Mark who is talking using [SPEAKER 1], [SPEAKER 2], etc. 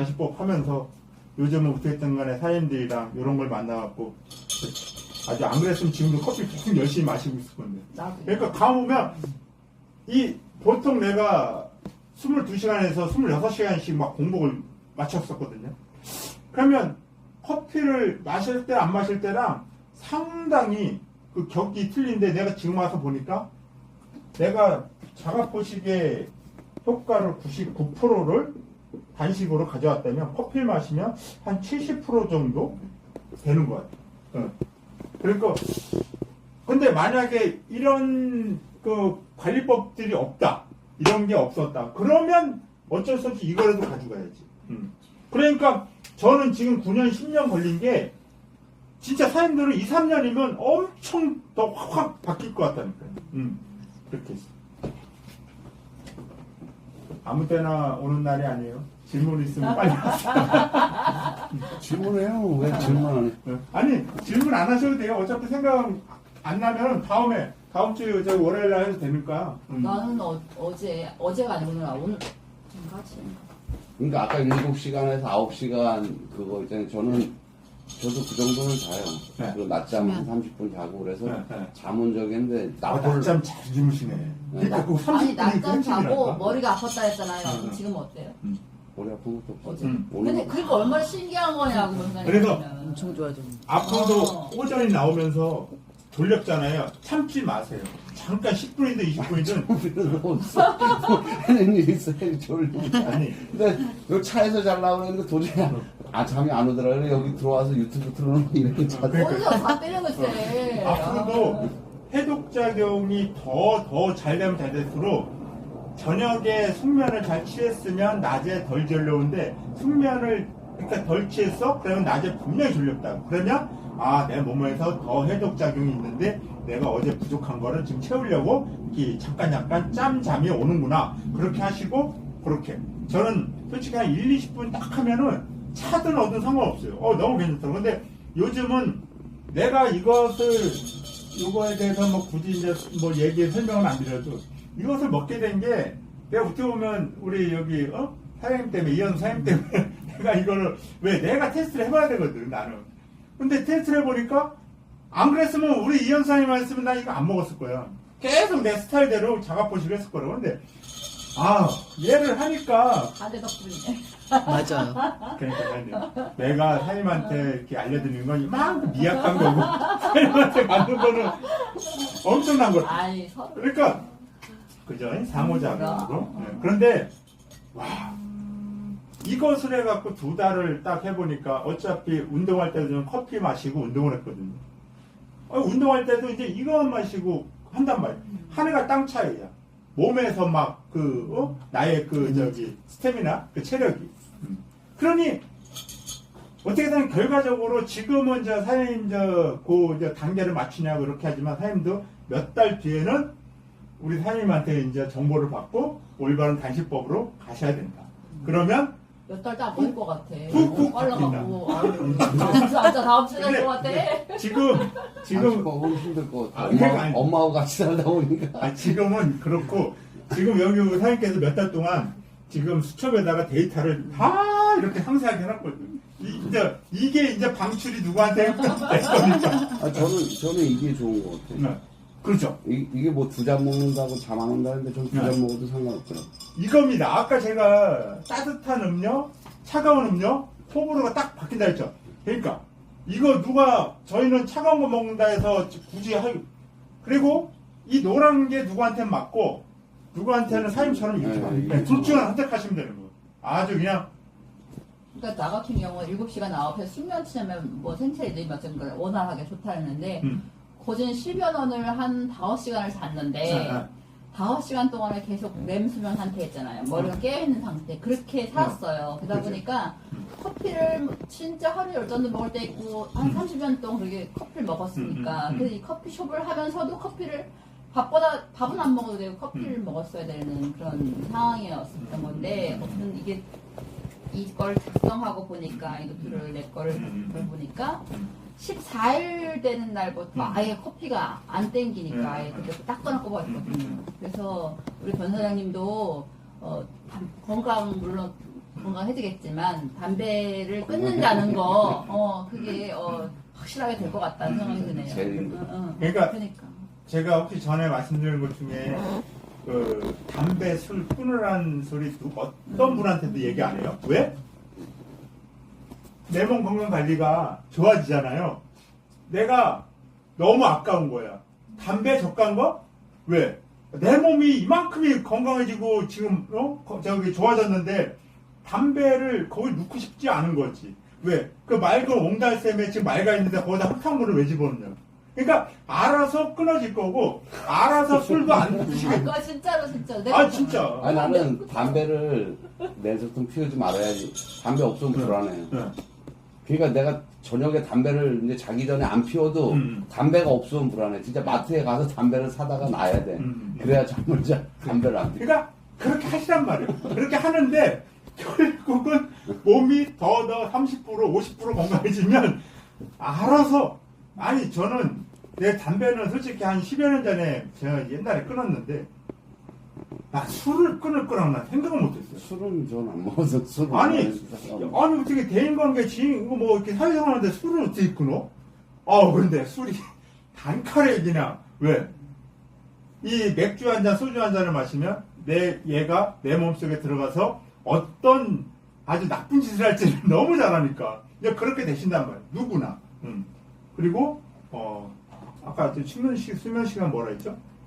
[SPEAKER 1] 단식법 하면서 요즘은 어떻게든 간에 사람들이랑 이런 걸 만나갖고 아주 안 그랬으면 지금도 커피 계속 열심히 마시고 있을 건데. 그러니까 가보면 이 보통 내가 22시간에서 26시간씩 막 공복을 마쳤었거든요. 그러면 커피를 마실 때 안 마실 때랑 상당히 그 격이 틀린데 내가 지금 와서 보니까 내가 자가 포식의 효과를 99%를 단식으로 가져왔다면 커피를 마시면 한 70% 정도 되는 것 같아요. 어. 그러니까 근데 만약에 이런 그 관리법들이 없다 이런 게 없었다 그러면 어쩔 수 없이 이거라도 가져가야지 음. 그러니까 저는 지금 9년 10년 걸린 게 진짜 사람들은 2, 3년이면 엄청 더 확확 바뀔 것 같다니까요 음. 그렇게 했어 아무 때나 오는 날이 아니에요 질문 있으면 빨리 하세요
[SPEAKER 2] 질문해요. 왜 질문 안 해?
[SPEAKER 1] 어, 아니 질문 안 하셔도 돼요 어차피 생각 안 나면 다음에 다음 주저 월요일 날 해도 되니까 음.
[SPEAKER 3] 나는 어, 어제 어제가 아니고 오늘 오늘 좀 같이.
[SPEAKER 2] 그러니까 아까 7시간에서 9시간 그거 있잖아요. 저는 저도 그 정도는 자요.
[SPEAKER 1] 네.
[SPEAKER 2] 그 낮잠 한 30분 자고 그래서
[SPEAKER 1] 네, 네.
[SPEAKER 2] 잠은 적인데
[SPEAKER 1] 아,
[SPEAKER 2] 낮잠
[SPEAKER 1] 낮잠 잘 주무시네. 그러니까 그 30분이
[SPEAKER 3] 아니 낮잠 자고 머리가 아팠다 했잖아요.
[SPEAKER 1] 응.
[SPEAKER 3] 지금 어때요?
[SPEAKER 2] 머리 아픈 것도 없어.
[SPEAKER 3] 어제.
[SPEAKER 1] 음.
[SPEAKER 3] 근데 그게 얼마나 신기한 거냐고 생각해
[SPEAKER 1] 그래서.
[SPEAKER 4] 엄청 좋아져.
[SPEAKER 1] 앞으로도
[SPEAKER 3] 어.
[SPEAKER 1] 오전이 나오면서 졸렸잖아요. 참지 마세요. 잠깐 10분이든 20분이든
[SPEAKER 2] 필요도 없어. 하는 일 있어요. 졸리면.
[SPEAKER 1] 아니
[SPEAKER 2] 근데 요 차에서 그랬는데 도저히 안, 아 잠이 안 오더라고요. 여기 들어와서 유튜브 틀어놓고 이렇게 자.
[SPEAKER 1] 그러니까.
[SPEAKER 3] 어디서 다 거지.
[SPEAKER 1] 앞으로도 해독작용이 더 더 잘 되면 잘 될수록 저녁에 숙면을 잘 취했으면 낮에 덜 졸려운데 숙면을 그러니까 덜 취했어? 그러면 낮에 분명히 졸렸다. 그러면 아 내 몸에서 더 해독 작용이 있는데 내가 어제 부족한 거를 지금 채우려고 이렇게 잠깐 잠깐 짬 잠이 오는구나. 그렇게 하시고 그렇게 저는 솔직히 한 1, 20분 딱 하면은 차든 어든 상관없어요. 어 너무 괜찮더라고. 근데 요즘은 내가 이것을 이거에 대해서 뭐 굳이 이제 뭐 얘기 설명은 안 드려도 이것을 먹게 된 게 내가 어떻게 보면 우리 여기 어 사장님 때문에 이현 사장님 때문에 내가 이거를 왜 내가 테스트를 해봐야 되거든 나는 근데 테스트를 해보니까 안 그랬으면 우리 이현 사장님 했으면 나 이거 안 먹었을 거야 계속 내 스타일대로 자가포식을 했을 거라고 근데 아 얘를 하니까.
[SPEAKER 3] 다들 덕분이네.
[SPEAKER 4] 맞아요.
[SPEAKER 1] 그러니까 내가 사장님한테 이렇게 알려드리는 건 이만큼 미약한 거고. 사장님한테 받는 거는 엄청난 거.
[SPEAKER 3] 아니 서로.
[SPEAKER 1] 그러니까 그죠? 상호작용으로. 네. 그런데 와. 이것을 해갖고 두 달을 딱 해보니까 어차피 운동할 때도 는 커피 마시고 운동을 했거든요. 어, 운동할 때도 이제 이거만 마시고 한단 말이야 하늘과 땅 차이야 몸에서 막 그 어? 나의 그 저기 스태미나 그 체력이 음. 그러니 어떻게든 결과적으로 지금은 저 사장님 저그 저 단계를 맞추냐 그렇게 하지만 사장님도 몇 달 뒤에는 우리 사장님한테 이제 정보를 받고 올바른 단식법으로 가셔야 된다. 그러면
[SPEAKER 3] 몇달다 보일 것 같아.
[SPEAKER 1] 훅훅
[SPEAKER 3] 빨라가고. 아유, 다음 주 앉아 다음 주에 될것 같아.
[SPEAKER 1] 지금 지금
[SPEAKER 2] 지금 너무 힘들 것 같아.
[SPEAKER 1] 아,
[SPEAKER 2] 엄마,
[SPEAKER 1] 그러니까 아니-
[SPEAKER 2] 엄마하고 같이 살다 보니까.
[SPEAKER 1] 아, 지금은 그렇고 지금 여기 우리 사장님께서 몇 달 동안 지금 수첩에다가 데이터를 다 이렇게 상세하게 해놨거든. 이, 이제 이게 이제 방출이 누구한테 될 거니까.
[SPEAKER 2] 아, 저는 저는 이게 좋은 것 같아요.
[SPEAKER 1] 네. 그렇죠.
[SPEAKER 2] 이, 이게 뭐 두 잔 먹는다고 잠 안 온다는데 전 두 잔
[SPEAKER 1] 네.
[SPEAKER 2] 먹어도 상관없더라고.
[SPEAKER 1] 이겁니다. 아까 제가 따뜻한 음료, 차가운 음료, 호불호가 딱 바뀐다 했죠. 그러니까 이거 누가 저희는 차가운 거 먹는다 해서 굳이 할 그리고 이 노란 게 누구한테 맞고 누구한테는 사임처럼 이렇게
[SPEAKER 2] 네,
[SPEAKER 1] 맞는
[SPEAKER 2] 이게
[SPEAKER 1] 네, 둘 중에 선택하시면 되는 거예요. 아주 그냥
[SPEAKER 3] 그러니까 나 같은 경우는 7시간 9시에 숙면 취하면 뭐 생체들이 몇점 걸 원활하게 좋다 했는데
[SPEAKER 1] 음.
[SPEAKER 3] 거진 10여 년을 한 5 시간을 잤는데
[SPEAKER 1] 아, 아.
[SPEAKER 3] 5시간 동안에 계속 렘 수면 상태였잖아요. 머리가 깨어있는 상태. 그렇게 살았어요. 그러다
[SPEAKER 1] 그렇죠.
[SPEAKER 3] 보니까 커피를 진짜 하루에 열 잔도 먹을 때 있고 한 30년 동안 그렇게 커피를 먹었으니까
[SPEAKER 1] 음, 음, 음.
[SPEAKER 3] 그래서 이 커피숍을 하면서도 커피를 밥보다 밥은 안 먹어도 되고 커피를
[SPEAKER 1] 음.
[SPEAKER 3] 먹었어야 되는 그런 상황이었던 건데 어쨌든 이게 이걸 작성하고 보니까 이 노트를 내 거를
[SPEAKER 1] 음, 음.
[SPEAKER 3] 그걸 보니까
[SPEAKER 1] 음.
[SPEAKER 3] 14일 되는 날부터
[SPEAKER 1] 음.
[SPEAKER 3] 아예 커피가 안 땡기니까
[SPEAKER 1] 음.
[SPEAKER 3] 아예 그때 딱 끊어고
[SPEAKER 1] 음.
[SPEAKER 3] 버렸거든요. 그래서 우리 변 사장님도 어, 건강 물론 건강해지겠지만 담배를 끊는다는 거, 어 그게 어 확실하게 될 것 같다는 생각이 드네요.
[SPEAKER 2] 제일
[SPEAKER 3] 응, 응.
[SPEAKER 1] 그러니까
[SPEAKER 3] 그러니까.
[SPEAKER 1] 제가 혹시 전에 말씀드린 것 중에 그 담배 술 끊으라는 소리 누- 어떤 분한테도 얘기 안 해요? 왜? 내 몸 건강 관리가 좋아지잖아요. 내가 너무 아까운 거야. 담배 적간 거? 왜? 내 몸이 이만큼이 건강해지고 지금 어? 거- 저기 좋아졌는데 담배를 거기 넣고 싶지 않은 거지. 왜? 그 맑은 옹달샘에 지금 맑아 있는데 거기다 흙탕물을 왜 집어넣냐? 그러니까 알아서 끊어질 거고 알아서 술도 안 드시겠.
[SPEAKER 3] 그거 진짜로 진짜. 내가
[SPEAKER 1] 아 진짜.
[SPEAKER 2] 아니 나는 담배를 내일부터 피우지 말아야지. 담배 없으면 불안해요.
[SPEAKER 1] 네.
[SPEAKER 2] 그러니까 내가 저녁에 담배를 이제 자기 전에 안 피워도
[SPEAKER 1] 음.
[SPEAKER 2] 담배가 없으면 불안해. 진짜 마트에 가서 담배를 사다가 놔야 돼.
[SPEAKER 1] 음.
[SPEAKER 2] 그래야 잠을 자. 담배를 안 피워.
[SPEAKER 1] 그러니까 그렇게 하시란 말이에요. 그렇게 하는데 결국은 몸이 더더30% 50% 건강해지면 알아서 아니 저는 내 담배는 솔직히 한 10여 년 전에 제가 옛날에 끊었는데 나 술을 끊을 거라고 난 생각을 못했어요.
[SPEAKER 2] 술은 전 안 먹어서 술을
[SPEAKER 1] 아니. 아니 어떻게 대인관계 지인 뭐 이렇게 사회생활하는데 술을 어떻게 끊어? 아 근데 술이 단칼에 그냥 왜? 이 맥주 한 잔, 소주 한 잔을 마시면 내 얘가 내 몸속에 들어가서 어떤 아주 나쁜 짓을 할지를 너무 잘하니까 그렇게 되신단 말이에요. 누구나. 음. 그리고 어 아까 저 수면 시 수면 시간 뭐라 했죠?